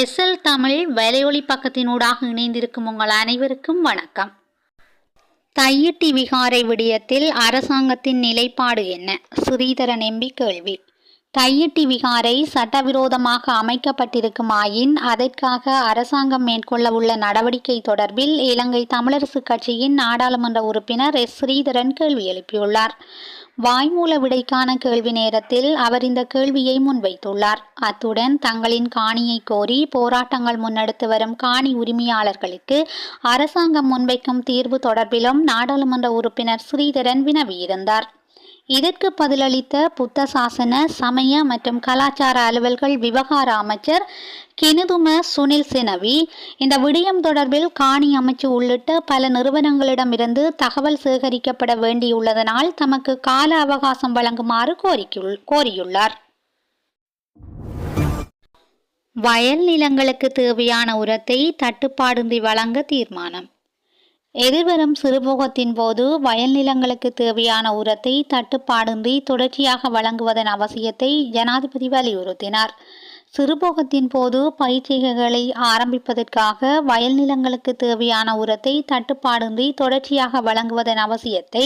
SL Tamil வலையொலி பக்கத்தினூடாக இணைந்திருக்கும் உங்கள் அனைவருக்கும் வணக்கம். தையிட்டி விகாரை விடயத்தில் அரசாங்கத்தின் நிலைப்பாடு என்ன? ஸ்ரீதரன் எம்பி கேள்வி. தையிட்டி விகாரை சட்டவிரோதமாக அமைக்கப்பட்டிருக்குமாயின் அதற்காக அரசாங்கம் மேற்கொள்ள உள்ள நடவடிக்கை தொடர்பில் இலங்கை தமிழரசுக் கட்சியின் நாடாளுமன்ற உறுப்பினர் எஸ். ஸ்ரீதரன் கேள்வி எழுப்பியுள்ளார். வாய்மூல விடைக்கான கேள்வி நேரத்தில் அவர் இந்த கேள்வியை முன்வைத்துள்ளார். அத்துடன் தங்களின் காணியை கோரி போராட்டங்கள் முன்னெடுத்து வரும் காணி உரிமையாளர்களுக்கு அரசாங்கம் முன்வைக்கும் தீர்வு தொடர்பிலும் நாடாளுமன்ற உறுப்பினர் ஸ்ரீதரன் வினவியிருந்தார். இதற்கு பதிலளித்த புத்த சாசன சமய மற்றும் கலாச்சார அலுவல்கள் விவகார அமைச்சர் கெனுதும சுனில் சினவி. இந்த விடயம் தொடர்பில் காணி அமைச்சு உள்ளிட்ட பல நிறுவனங்களிடமிருந்து தகவல் சேகரிக்கப்பட வேண்டியுள்ளதனால் தமக்கு கால அவகாசம் வழங்குமாறு கோரியுள்ளார். வயல் நிலங்களுக்கு தேவையான உரத்தை தட்டுப்பாடின்றி வழங்க தீர்மானம். எதிர்வரும் சிறுபோகத்தின் போது வயல் நிலங்களுக்கு தேவையான உரத்தை தட்டுப்பாடின்றி தொடர்ச்சியாக வழங்குவதன் அவசியத்தை ஜனாதிபதி வலியுறுத்தினார். சிறுபோகத்தின் போது பயிற்சிகளை ஆரம்பிப்பதற்காக வயல் நிலங்களுக்கு தேவையான உரத்தை தட்டுப்பாடின்றி தொடர்ச்சியாக வழங்குவதன் அவசியத்தை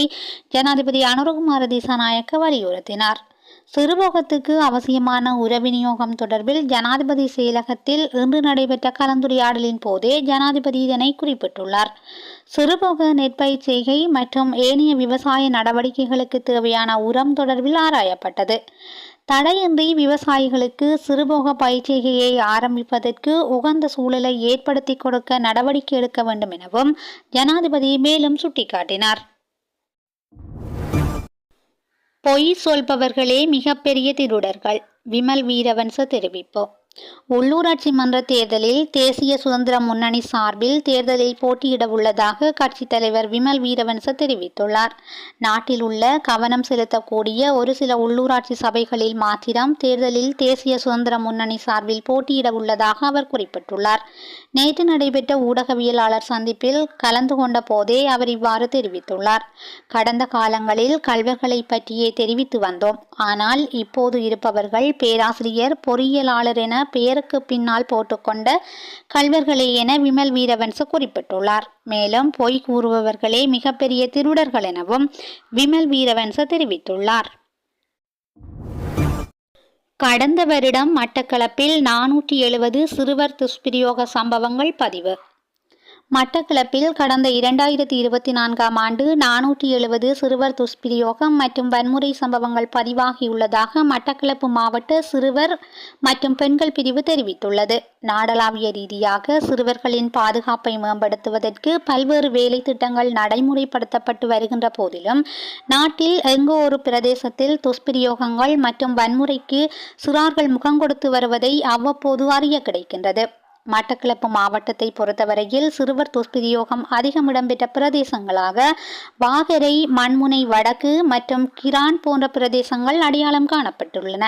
ஜனாதிபதி அனுரகுமார திசாநாயக்க வலியுறுத்தினார். சிறுபோகத்துக்கு அவசியமான உர விநியோகம் தொடர்பில் ஜனாதிபதி செயலகத்தில் இன்று நடைபெற்ற கலந்துரையாடலின் போதே ஜனாதிபதி இதனை குறிப்பிட்டுள்ளார். சிறுபோக நெற்பயிர் செய்கை மற்றும் ஏனைய விவசாய நடவடிக்கைகளுக்கு தேவையான உரம் தொடர்பில் ஆராயப்பட்டது. தடையின்றி விவசாயிகளுக்கு சிறுபோக பயிற்சிகையை ஆரம்பிப்பதற்கு உகந்த சூழலை ஏற்படுத்தி கொடுக்க நடவடிக்கை எடுக்க வேண்டும் எனவும் ஜனாதிபதி மேலும் சுட்டிக்காட்டினார். பொய் சொல்பவர்களே மிகப்பெரிய திருடர்கள். விமல் வீரவன்ச தெரிவிப்போம். உள்ளூராட்சி மன்ற தேர்தலில் தேசிய சுதந்திர முன்னணி சார்பில் தேர்தலில் போட்டியிட உள்ளதாக கட்சித் தலைவர் விமல் வீரவன்ச தெரிவித்துள்ளார். நாட்டில் உள்ள கவனம் செலுத்தக்கூடிய ஒரு சில உள்ளூராட்சி சபைகளில் மாத்திரம் தேர்தலில் தேசிய சுதந்திர முன்னணி சார்பில் போட்டியிட உள்ளதாக அவர் குறிப்பிட்டுள்ளார். நேற்று நடைபெற்ற ஊடகவியலாளர் சந்திப்பில் கலந்து கொண்ட போதே அவர் இவ்வாறு தெரிவித்துள்ளார். கடந்த காலங்களில் கல்வர்களை பற்றியே தெரிவித்து வந்தோம். ஆனால் இப்போது இருப்பவர்கள் பேராசிரியர் பொறியியலாளர் என பெயருக்கு பின்னால் போட்டுக்கொண்ட கல்வர்களே என விமல் வீரவன்ச குறிப்பிட்டுள்ளார். மேலும் பொய் கூறுபவர்களே மிகப்பெரிய திருடர்கள் எனவும் விமல் வீரவன்ச தெரிவித்துள்ளார். கடந்த வருடம் மட்டக்களப்பில் நானூற்றி எழுபது சிறுவர் துஷ்பிரயோக சம்பவங்கள் பதிவு. மட்டக்கிளப்பில் கடந்த இரண்டாயிரத்தி இருபத்தி நான்காம் ஆண்டு நானூற்றி எழுபது சிறுவர் துஷ்பிரயோகம் மற்றும் வன்முறை சம்பவங்கள் பதிவாகியுள்ளதாக மட்டக்கிளப்பு மாவட்ட சிறுவர் மற்றும் பெண்கள் பிரிவு தெரிவித்துள்ளது. நாடளாவிய ரீதியாக சிறுவர்களின் பாதுகாப்பை மேம்படுத்துவதற்கு பல்வேறு வேலை திட்டங்கள் நடைமுறைப்படுத்தப்பட்டு வருகின்ற போதிலும் நாட்டில் எங்கோ ஒரு பிரதேசத்தில் துஷ்பிரயோகங்கள் மற்றும் வன்முறைக்கு சிறார்கள் முகம் கொடுத்து வருவதை அவ்வப்போது அறிய கிடைக்கின்றது. மட்டக்களப்பு மாவட்டத்தை பொறுத்தவரையில் சிறுவர் துஷ்பிரயோகம் அதிகம் இடம்பெற்ற பிரதேசங்களாக வாகரை மண்முனை வடக்கு மற்றும் கிரான் போன்ற பிரதேசங்கள் அடையாளம் காணப்பட்டுள்ளன.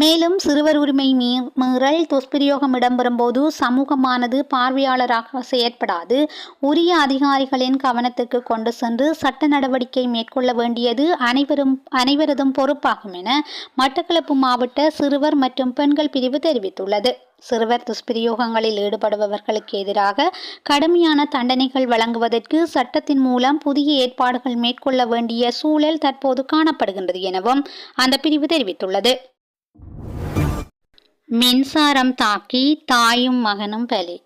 மேலும் சிறுவர் உரிமை மீ மீறல் துஷ்பிரயோகம் இடம்பெறும் போது சமூகமானது பார்வையாளராக செயற்படாது. உரிய அதிகாரிகளின் கவனத்துக்கு கொண்டு சென்று சட்ட நடவடிக்கை மேற்கொள்ள வேண்டியது அனைவரும் அனைவரதும் பொறுப்பாகும் என மட்டக்களப்பு மாவட்ட சிறுவர் மற்றும் பெண்கள் பிரிவு தெரிவித்துள்ளது. சிறுவர் துஷ்பிரயோகங்களில் ஈடுபடுபவர்களுக்கு எதிராக கடுமையான தண்டனைகள் வழங்குவதற்கு சட்டத்தின் மூலம் புதிய ஏற்பாடுகள் மேற்கொள்ள வேண்டிய சூழல் தற்போது காணப்படுகின்றது எனவும் அந்த பிரிவு தெரிவித்துள்ளது. மின்சாரம் தாக்கி தாயும் மகனும் பலி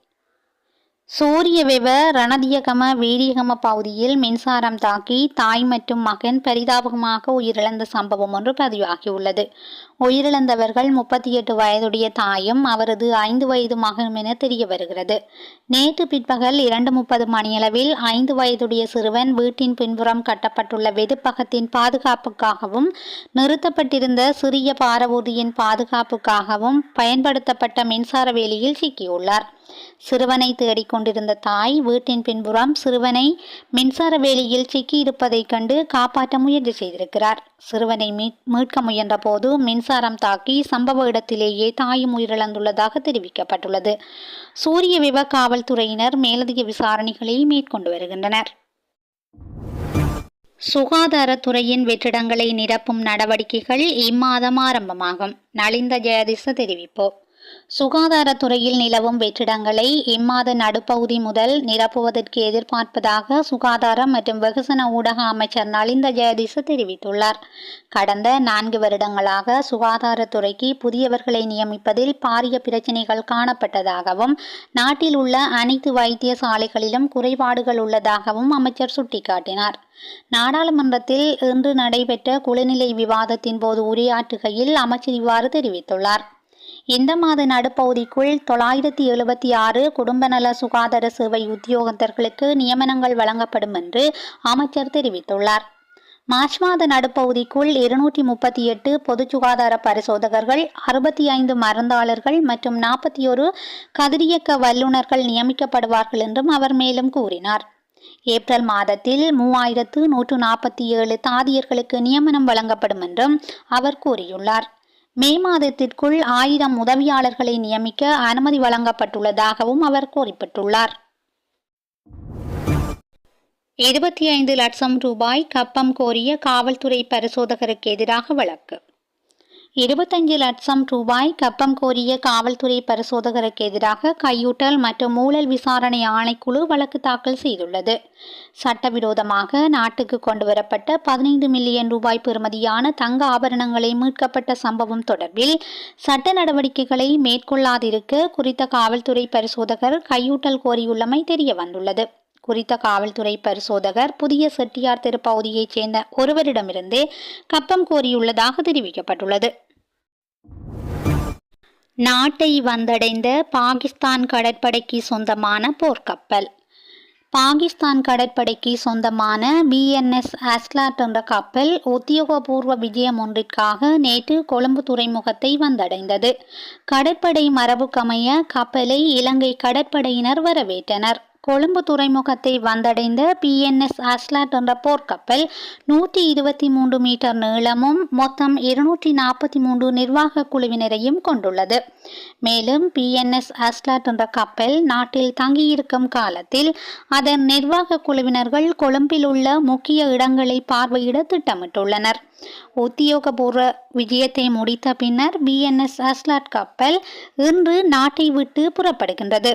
சூரிய வெவ ரணதியகம வீரியகம பகுதியில் மின்சாரம் தாக்கி தாய் மற்றும் மகன் பரிதாபகமாக உயிரிழந்த சம்பவம் ஒன்று பதிவாகியுள்ளது. உயிரிழந்தவர்கள் முப்பத்தி எட்டு வயதுடைய தாயும் அவரது ஐந்து வயது மகனும் என தெரிய வருகிறது. நேற்று பிற்பகல் இரண்டு முப்பது மணியளவில் ஐந்து வயதுடைய சிறுவன் வீட்டின் பின்புறம் கட்டப்பட்டுள்ள வெதுப்பகத்தின் பாதுகாப்புக்காகவும் நிறுத்தப்பட்டிருந்த சிறிய பாரவூர்தியின் பாதுகாப்புக்காகவும் பயன்படுத்தப்பட்ட மின்சார வேலியில் சிக்கியுள்ளார். சிறுவனை தேடிக்கொண்டிருந்த தாய் வீட்டின் பின்புறம் சிறுவனை மின்சார வேலியில் சிக்கியிருப்பதைக் கண்டு காப்பாற்ற முயற்சி செய்திருக்கிறார். சிறுவனை மீட்க முயன்ற போது மின்சாரம் தாக்கி சம்பவ இடத்திலேயே தாயும் உயிரிழந்துள்ளதாக தெரிவிக்கப்பட்டுள்ளது. சூரிய விவ காவல்துறையினர் மேலதிக விசாரணைகளை மேற்கொண்டு வருகின்றனர். சுகாதாரத்துறையின் வெற்றிடங்களை நிரப்பும் நடவடிக்கைகள் இம்மாதம் ஆரம்பமாகும். நலிந்த ஜெயதிச தெரிவிப்போம். சுகாதாரத்துறையில் நிலவும் வெற்றிடங்களை இம்மாத நடுப்பகுதி முதல் நிரப்புவதற்கு எதிர்பார்ப்பதாக சுகாதாரம் மற்றும் வெகுசன ஊடக அமைச்சர் நலிந்த ஜெயதிச தெரிவித்துள்ளார். கடந்த நான்கு வருடங்களாக சுகாதாரத்துறைக்கு புதியவர்களை நியமிப்பதில் பாரிய பிரச்சினைகள் காணப்பட்டதாகவும் நாட்டில் உள்ள அனைத்து வைத்தியசாலைகளிலும் குறைபாடுகள் உள்ளதாகவும் அமைச்சர் சுட்டிக்காட்டினார். நாடாளுமன்றத்தில் இன்று நடைபெற்ற குழுநிலை விவாதத்தின் போது உரையாற்றுகையில் அமைச்சர் இவ்வாறு தெரிவித்துள்ளார். இந்த மாத நடுப்பகுதிக்குள் தொள்ளாயிரத்தி எழுபத்தி ஆறு குடும்ப நல சுகாதார சேவை உத்தியோகத்தர்களுக்கு நியமனங்கள் வழங்கப்படும் என்று அமைச்சர் தெரிவித்துள்ளார். மார்ச் மாத நடுப்பகுதிக்குள் இருநூற்றி முப்பத்தி எட்டு பொது சுகாதார பரிசோதகர்கள் அறுபத்தி ஐந்து மருந்தாளர்கள் மற்றும் நாற்பத்தி ஒரு கதிரியக்க வல்லுநர்கள் நியமிக்கப்படுவார்கள் என்றும் அவர் மேலும் கூறினார். ஏப்ரல் மாதத்தில் மூவாயிரத்து நூற்று நாற்பத்தி ஏழு தாதியர்களுக்கு நியமனம் வழங்கப்படும் என்றும் அவர் கூறியுள்ளார். மே மாதத்திற்குள் ஆயிரம் உதவியாளர்களை நியமிக்க அனுமதி வழங்கப்பட்டுள்ளதாகவும் அவர் குறிப்பிட்டுள்ளார். இருபத்தி ஐந்து லட்சம் ரூபாய் கப்பம் கோரிய காவல்துறை பரிசோதகருக்கு எதிராக வழக்கு. இருபத்தஞ்சு லட்சம் ரூபாய் கப்பம் கோரிய காவல்துறை பரிசோதகருக்கு எதிராக கையூட்டல் மற்றும் ஊழல் விசாரணை ஆணைக்குழு வழக்கு தாக்கல் செய்துள்ளது. சட்டவிரோதமாக நாட்டுக்கு கொண்டுவரப்பட்ட பதினைந்து மில்லியன் ரூபாய் பெறுமதியான தங்க ஆபரணங்களை மீட்கப்பட்ட சம்பவம் தொடர்பில் சட்ட நடவடிக்கைகளை மேற்கொள்ளாதிருக்க குறித்த காவல்துறை பரிசோதகர் கையூட்டல் கோரியுள்ளமை தெரிய வந்துள்ளது குறித்த காவல்துறை பரிசோதகர் புதிய செட்டியார் தெரு பகுதியைச் சேர்ந்த ஒருவரிடமிருந்தே கப்பம் கோரியுள்ளதாக தெரிவிக்கப்பட்டுள்ளது. நாட்டை வந்தடைந்த பாகிஸ்தான் கடற்படைக்கு சொந்தமான போர்க்கப்பல். பாகிஸ்தான் கடற்படைக்கு சொந்தமான பிஎன்எஸ் ஆஸ்லாட் என்ற கப்பல் உத்தியோகபூர்வ விஜயம் ஒன்றிற்காக நேற்று கொழும்பு துறைமுகத்தை வந்தடைந்தது. கடற்படை மரபுக்கமைய கப்பலை இலங்கை கடற்படையினர் வரவேற்றனர். கொழும்பு துறைமுகத்தை வந்தடைந்த பிஎன்எஸ் அஸ்லாட் என்ற போர்க்கப்பல் நூற்றி இருபத்தி மூன்று மீட்டர் நீளமும் மொத்தம் இருநூற்றி நாற்பத்தி மூன்று நிர்வாக குழுவினரையும் கொண்டுள்ளது. மேலும் பிஎன்எஸ் அஸ்லாட் என்ற கப்பல் நாட்டில் தங்கியிருக்கும் காலத்தில் அதன் நிர்வாக குழுவினர்கள் கொழும்பில் உள்ள முக்கிய இடங்களை பார்வையிட திட்டமிட்டுள்ளனர். உத்தியோகபூர்வ விஜயத்தை முடித்த பின்னர் பிஎன்எஸ் அஸ்லாட் கப்பல் இன்று நாட்டை விட்டு புறப்படுகின்றது.